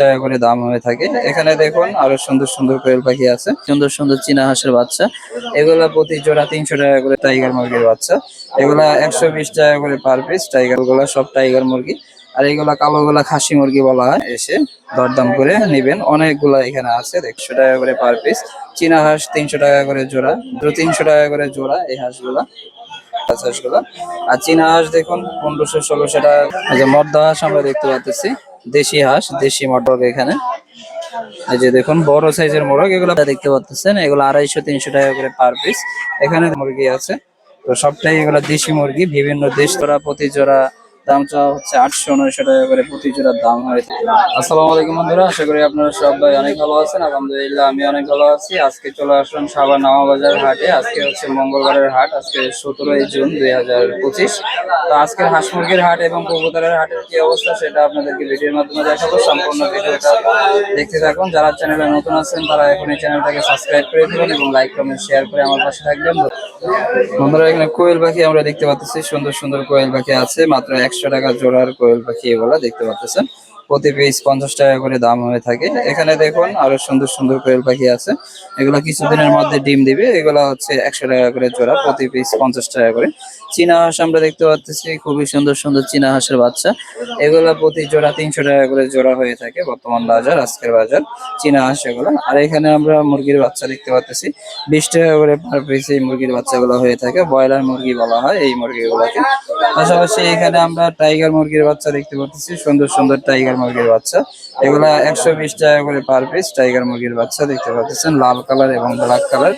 টাকা করে দাম হয়ে থাকে। এখানে দেখুন আরও সুন্দর সুন্দর কোয়েল পাখি আছে। সুন্দর সুন্দর চীনা হাঁসের বাচ্চা। এগুলা প্রতি জোড়া তিনশো টাকা করে টাইগার মুরগির বাচ্চা। এগুলা একশো বিশ টাকা করে পার পিস টাইগারগুলা সব টাইগার মুরগি। আর এগুলা কালো গুলা খাসি মুরগি বলা হয়। এসে দরদাম করে নেবেন। অনেকগুলা এখানে আছে, একশো টাকা করে পার পিস চীনা হাঁস তিনশো টাকা করে জোড়া। দু তিনশো টাকা করে জোড়া এই হাঁসগুলা হাঁসগুলা। আর চীনা হাঁস দেখুন পনেরোশো, ষোলোশো টাকা। মর্দা হাঁস আমরা দেখতে পাচ্ছি দেশি হাঁস, দেশি মটক এখানে। এই যে দেখুন, বড় সাইজের মোরগ, এগুলো দেখতে পাচ্ছেন। এগুলো আড়াইশো, তিনশো টাকা করে পার পিস এখানে মুরগি আছে। তো সবটাই এগুলো দেশি মুরগি, বিভিন্ন দেশ জোড়া প্রতি জোড়া দাম চাওয়া হচ্ছে আটশো নয়শো টাকা করে প্রতি জোড়ার দাম হয়েছে আসসালামু আলাইকুম বন্ধুরা, আশা করি আপনারা সবাই অনেক ভালো আছেন। আলহামদুলিল্লাহ, আমি অনেক ভালো আছি। আজকে চলে আসলাম সাবার নামাবাজার হাটে। আজকে হচ্ছে মঙ্গলবারের হাট, আজকে সতেরোই জুন দুই হাজার পঁচিশ। তো আজকের হাঁস মুরগির হাট এবং কবুতরের হাটের কি অবস্থা সেটা আপনাদেরকে ভিডিওর মাধ্যমে দেখাবো। সম্পূর্ণ ভিডিওটা দেখতে থাকুন। যারা চ্যানেলে নতুন আছেন, তারা এখন এই চ্যানেলটাকে সাবস্ক্রাইব করে দিবেন এবং লাইক, কমেন্ট, শেয়ার করে আমার পাশে থাকবেন। বন্ধুরা, এখানে কোয়েল পাখি আমরা দেখতে পাচ্ছি। সুন্দর সুন্দর কোয়েল পাখি আছে। মাত্র একশো টাকা জোড়ার কোয়েল পাখি এগুলা দেখতে পাচ্ছেন। প্রতি পিস পঞ্চাশ টাকা করে দাম হয়ে থাকে। এখানে দেখুন আরও সুন্দর সুন্দর কোয়েল পাখি আছে। এগুলো কিছুদিনের মধ্যে ডিম দিবে। এগুলো হচ্ছে একশো টাকা করে জোড়া, প্রতি পিস পঞ্চাশ টাকা করে। চীনা হাঁস আমরা দেখতে পাচ্ছি, খুবই সুন্দর সুন্দর চীনা হাঁসের বাচ্চা। এগুলো প্রতি জোড়া তিনশো টাকা করে জোড়া হয়ে থাকে বর্তমান বাজার, আজকের বাজার, চীনা হাঁস এগুলো। আর এখানে আমরা মুরগির বাচ্চা দেখতে পাচ্ছি। বিশ টাকা করে পার পিস এই মুরগির বাচ্চাগুলো হয়ে থাকে। ব্রয়লার মুরগি বলা হয় এই মুরগিগুলোকে। পাশাপাশি এখানে আমরা টাইগার মুরগির বাচ্চা দেখতে পাচ্ছি। সুন্দর সুন্দর টাইগার মুরগির বাচ্চা। এগুলা একশো বিশ টাকা করে পার পিস টাইগার মুরগির বাচ্চা দেখতে পাচ্ছেন লাল কালার এবং ব্ল্যাক কালার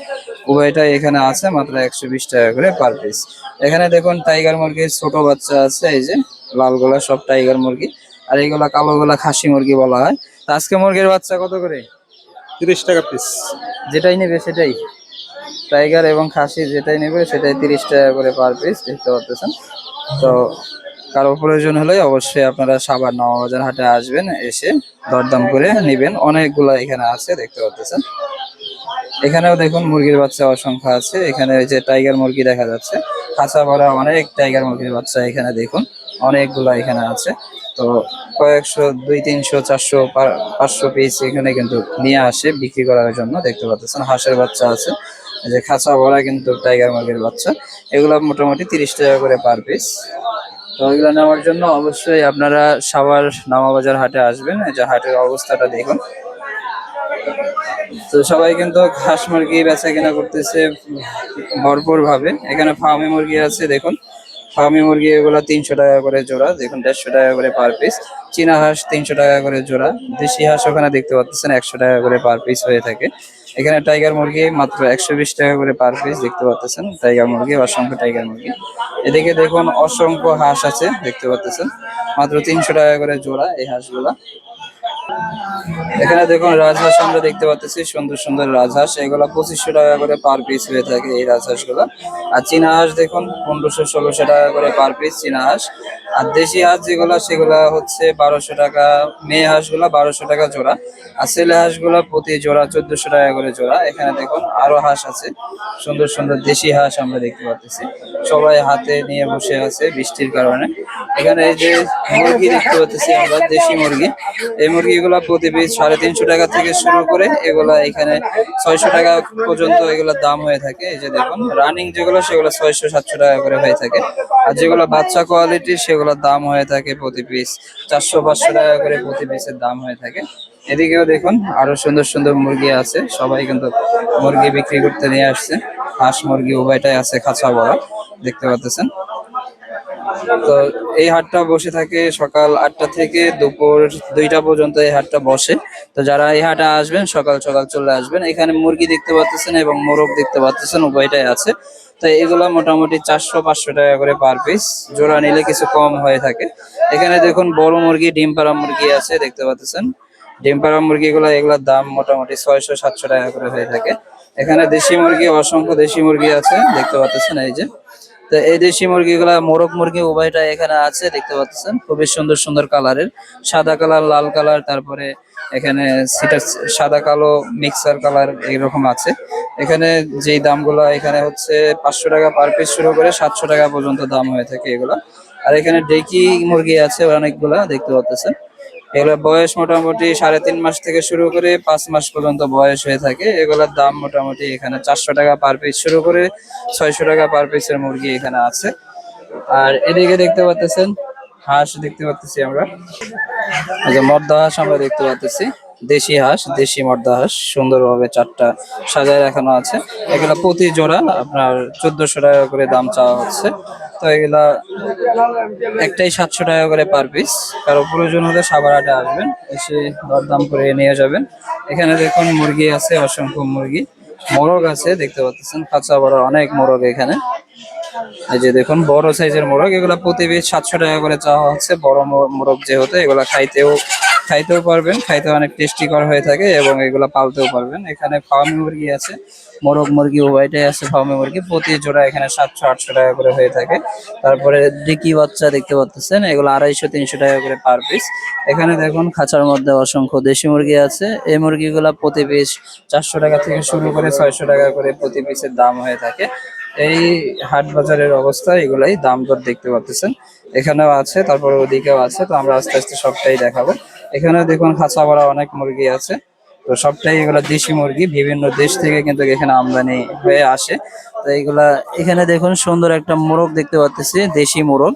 উভয়টাই এখানে আছে মাত্র একশো বিশ টাকা করে পার পিস এখানে দেখুন টাইগার মুরগির ছোট বাচ্চা আছে এই যে লাল গোলা সব টাইগার মুরগি। আর এইগুলা কালো গোলা খাসি মুরগি বলা হয়। তা আজকে মুরগির বাচ্চা কত করে? তিরিশ টাকা পিস যেটাই নেবে সেটাই। টাইগার এবং খাসি যেটাই নেবে সেটাই তিরিশ টাকা করে পার পিস দেখতে পাচ্ছেন। তো কারও প্রয়োজন হলে অবশ্যই আপনারা সাবার নবাবাজার হাটে আসবেন, এসে দরদাম করে নেবেন। অনেকগুলা এখানে আছে, দেখতে পাচ্ছেন। এখানেও দেখুন মুরগির বাচ্চা অসংখ্য আছে। এখানে ওই যে টাইগার মুরগি দেখা যাচ্ছে। খাঁচা ভরা অনেক টাইগার মুরগির বাচ্চা এখানে দেখুন, অনেকগুলা এখানে আছে। তো কয়েকশো, দুই তিনশো, চারশো পাঁচশো পিস এখানে কিন্তু নিয়ে আসে বিক্রি করার জন্য, দেখতে পাচ্ছেন। হাঁসের বাচ্চা আছে। যে খাঁচা ভরা কিন্তু টাইগার মুরগির বাচ্চা। এগুলো মোটামুটি তিরিশ টাকা করে পার পিস তো এগুলো নেওয়ার জন্য অবশ্যই আপনারা সাভার নামাবাজার হাটে আসবেন। এই যে হাটের অবস্থাটা দেখুন। তো সবাই কিন্তু হাঁস মুরগি বেচা কেনা করতেছে ভরপুর ভাবে এখানে ফার্মি মুরগি আছে, দেখুন। ফার্মি মুরগি এগুলো তিনশো টাকা করে জোড়া, দেখুন, দেড়শো টাকা করে পার পিস চীনা হাঁস তিনশো টাকা করে জোড়া। দেশি হাঁস ওখানে দেখতে পাচ্ছেন, একশো টাকা করে পার পিস হয়ে থাকে। এখানে টাইগার মুরগি মাত্র একশো বিশ টাকা করে পার পিস দেখতে পাচ্ছেন টাইগার মুরগি, অসংখ্য টাইগার মুরগি। এদিকে দেখুন অসংখ্য হাঁস আছে, দেখতে পাচ্ছেন মাত্র তিনশো টাকা করে জোড়া এই হাঁসগুলা। এখানে দেখুন রাজহাঁস আমরা দেখতে পাচ্ছি, সুন্দর সুন্দর রাজহাঁস। এগুলো পঁচিশশো টাকা করে পার পিস হয়ে থাকে এই রাজহাঁসগুলো আর চীনা হাঁস দেখুন, পনেরোশো, ষোলোশো টাকা করে পার পিস চীনা হাঁস আর দেশি হাঁস যেগুলো, সেগুলা হচ্ছে বারোশো টাকা, মেয়ে হাঁসগুলা বারোশো টাকা জোড়া। আর ছেলে হাঁসগুলা প্রতি জোড়া চোদ্দশো টাকা করে জোড়া। এখানে দেখুন আরও হাঁস আছে, সুন্দর সুন্দর দেশি হাঁস আমরা দেখতে পাচ্ছি। সবাই হাতে নিয়ে বসে আছে বৃষ্টির কারণে। এখানে এই যে মুরগি দেখতে পাচ্ছি আমরা, দেশি মুরগি। এই মুরগিগুলা প্রতি পিস সাড়ে তিনশো টাকা থেকে শুরু করে এগুলা এখানে ছয়শো টাকা পর্যন্ত এগুলোর দাম হয়ে থাকে। এই যে দেখুন রানিং যেগুলো, সেগুলো ছয়শো সাতশো টাকা করে হয়ে থাকে। আর যেগুলো বাচ্চা কোয়ালিটি সেগুলোর দাম হয়ে থাকে প্রতি পিস চারশো, পাঁচশো টাকা করে প্রতি পিসের দাম হয়ে থাকে। এদিকেও দেখুন, আরও সুন্দর সুন্দর মুরগি আছে। সবাই কিন্তু মুরগি বিক্রি করতে নিয়ে আসছে। হাঁস মুরগি উভয়টাই আছে খাঁচা বড়, দেখতে পাচ্ছেন তো এই হাটটা বসে থাকে সকাল আটটা থেকে দুপুর দুইটা পর্যন্ত এই হাটটা বসে। তো যারা এই হাটে আসবেন, সকাল সকাল চলে আসবেন। এখানে মুরগি দেখতে পাচ্ছেন এবং মোরগ দেখতে পাচ্ছেন উভয়টাই আছে। তো এগুলো মোটামুটি চারশো পাঁচশো টাকা করে পার পিস। জোড়া নিলে কিছু কম হয়ে থাকে। এখানে দেখুন বড় মুরগি, ডিম পাড়া মুরগি আছে, দেখতে পাচ্ছেন ডিম পাড়া মুরগিগুলো এগুলোর দাম মোটামুটি ছয়শো সাতশো টাকা করে হয়ে থাকে। এখানে দেশি মুরগি, অসংখ্য দেশি মুরগি আছে, দেখতে পাচ্ছেন এই যে। তো এই দেশি মুরগিগুলা মোরগ মুরগি উভয়টা এখানে আছে, দেখতে পাচ্ছেন। খুবই সুন্দর সুন্দর কালারের। সাদা কালার, লাল কালার, তারপরে এখানে সিটা সাদা কালো মিক্সার কালার এইরকম আছে। এখানে যেই দামগুলো, এখানে হচ্ছে পাঁচশো টাকা পার পিস শুরু করে সাতশো টাকা পর্যন্ত দাম হয়ে থাকে এগুলো। আর এখানে ডেকি মুরগি আছে অনেকগুলা, দেখতে পাচ্ছেন। এগুলো বয়স মোটামুটি সাড়ে তিন মাস থেকে শুরু করে পাঁচ মাস পর্যন্ত বয়স হয়ে থাকে। এগুলোর দাম মোটামুটি এখানে চারশো টাকা পার পিস শুরু করে ছয়শো টাকা পার পিসের মুরগি এখানে আছে। আর এদিকে দেখতে পাচ্ছেন হাঁস দেখতে পাচ্ছি আমরা। মর্দা হাঁস আমরা দেখতে পাচ্ছি দেশি হাঁস, দেশি মর্দা হাঁস, সুন্দরভাবে চারটা সাজায় রাখানো আছে। এগুলা প্রতি জোড়া আপনার চোদ্দশো টাকা করে দাম চাওয়া হচ্ছে। তো এগুলা একটাই সাতশো টাকা করে পার পিস কারও প্রয়োজন হলে সাবার আটে আসবেন, এসে দরদাম করে নিয়ে যাবেন। এখানে দেখুন মুরগি আছে, অসংখ্য মুরগি। মোরগ আছে, দেখতে পাচ্ছেন, কাঁচা বড় অনেক মোরগ এখানে। এই যে দেখুন, বড় সাইজের মোরগ, এগুলা প্রতি পিস সাতশো টাকা করে চাওয়া হচ্ছে। বড় মোরগ যেহেতু, এগুলা খাইতেও খাইতেও পারবেন, খাইতে অনেক টেস্টিকর হয়ে থাকে এবং এগুলা পালতেও পারবেন। এখানে ফার্মি মুরগি আছে, মোরগ মুরগি উভয়টাই আছে ফার্মি মুরগি, প্রতি জোড়া এখানে সাতশো, আটশো টাকা করে হয়ে থাকে। তারপরে ডিকি বাচ্চা দেখতে পাচ্ছেন, এগুলো আড়াইশো, তিনশো টাকা করে পার পিস এখানে দেখুন খাঁচার মধ্যে অসংখ্য দেশি মুরগি আছে। এই মুরগিগুলা প্রতি পিস চারশো টাকা থেকে শুরু করে ছয়শো টাকা করে প্রতি পিসের দাম হয়ে থাকে। এই হাট বাজারের অবস্থা, এগুলাই দাম দর দেখতে পাচ্ছেন। এখানেও আছে, তারপরে ওদিকেও আছে, তো আমরা আস্তে আস্তে সবটাই দেখাবো। এখানে দেখুন খাঁচা ভরা অনেক মুরগি আছে। তো সবটাই এগুলা দেশি মুরগি, বিভিন্ন দেশ থেকে কিন্তু এখানে আমদানি হয়ে আসে। তো এইগুলা, এখানে দেখুন সুন্দর একটা মোরগ দেখতে পাচ্ছি দেশি মোরগ।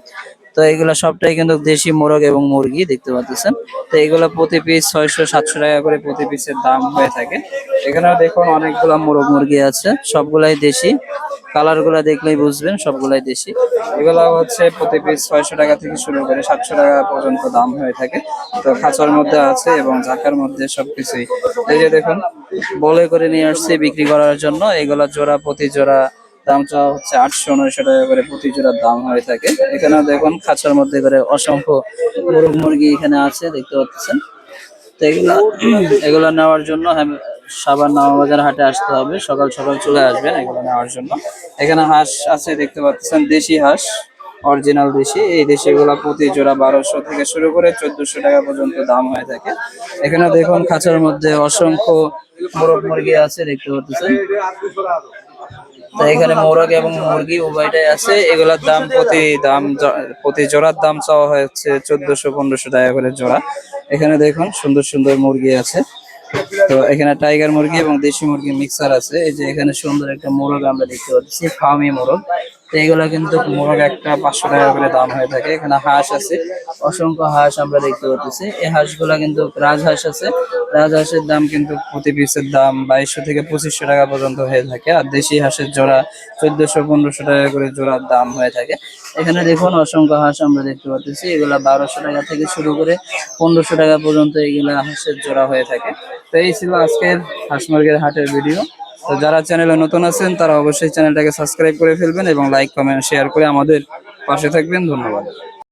তো এগুলা সবটাই কিন্তু দেশি মোরগ এবং মুরগি দেখতে পাচ্ছেন। তো এগুলা প্রতি পিস ছয়শো, সাতশো টাকা করে প্রতি পিসের দাম হয়ে থাকে। এখানেও দেখুন অনেকগুলা মোরগ মুরগি আছে, সবগুলাই দেশি। কালারগুলা দেখলেই বুঝবেন, সবগুলাই দেশি। এগুলা হচ্ছে প্রতি পিস ছয়শো টাকা থেকে শুরু করে সাতশো টাকা পর্যন্ত দাম হয়ে থাকে। তো খাঁচার মধ্যে আছে এবং ঝাঁকার মধ্যে সবকিছুই। এই যে দেখুন, বলে করে নিয়ে আসছে বিক্রি করার জন্য। এগুলা জোড়া, প্রতি জোড়া দাম চাওয়া হচ্ছে আটশো নয়শো টাকা করে প্রতি জোড়ার দাম হয়ে থাকে। এখানে দেখুন, খাঁচার মধ্যে করে অসংখ্য মোরগ মুরগি এখানে আছে, দেখতে পাচ্ছেন। তো এগুলা এগুলা নেওয়ার জন্য হ্যাম- সাবান, নামাবাজার হাটে আসতে হবে। সকাল সকাল চলে আসবেন এগুলো নেওয়ার জন্য। এখানে হাঁস আছে, দেখতে পাচ্ছেন, দেশি হাঁস, অরিজিনাল দেশি। এই দেশিগুলা প্রতি জোড়া বারোশো থেকে শুরু করে চোদ্দশো টাকা পর্যন্ত দাম হয়ে থাকে। এখানে দেখুন, খাঁচার মধ্যে অসংখ্য মোরগ মুরগি আছে, দেখতে পাচ্ছেন। তো এখানে মোরগ এবং মুরগি উভয়টাই আছে। এগুলোর দাম প্রতি দাম প্রতি জোড়ার দাম চাওয়া হচ্ছে চোদ্দশো, পনেরোশো টাকা করে জোড়া। এখানে দেখুন সুন্দর সুন্দর মুরগি আছে। তো এখানে টাইগার মুরগি এবং দেশি মুরগি মিক্সার আছে। এই যে এখানে সুন্দর একটা মোরগ আমরা দেখতে পাচ্ছি, ফার্মি মোরগ। তো এগুলো কিন্তু মোরগ একটা পাঁচশো টাকা করে দাম হয়ে থাকে। এখানে হাঁস আছে। অসংখ্য হাঁস আমরা দেখতে পাচ্ছি এই হাঁসগুলা কিন্তু রাজহাঁস আছে। রাজহাঁসের দাম কিন্তু প্রতি পিসের দাম বাইশশো থেকে পঁচিশশো টাকা পর্যন্ত হয়ে থাকে আর দেশি হাঁসের জোড়া চোদ্দশো, পনেরোশো টাকা করে জোড়ার দাম হয়ে থাকে। এখানে দেখুন অসংখ্য হাঁস আমরা দেখতে পাচ্ছি এগুলা বারোশো টাকা থেকে শুরু করে পনেরোশো টাকা পর্যন্ত এগুলা হাঁসের জোড়া হয়ে থাকে। তো এই ছিল আজকের হাঁস মুরগির হাটের ভিডিও তো যারা চ্যানেলে নতুন আছেন, তারা অবশ্যই চ্যানেলটাকে সাবস্ক্রাইব করে ফেলবেন এবং লাইক, কমেন্ট, শেয়ার করে আমাদের পাশে থাকবেন। ধন্যবাদ।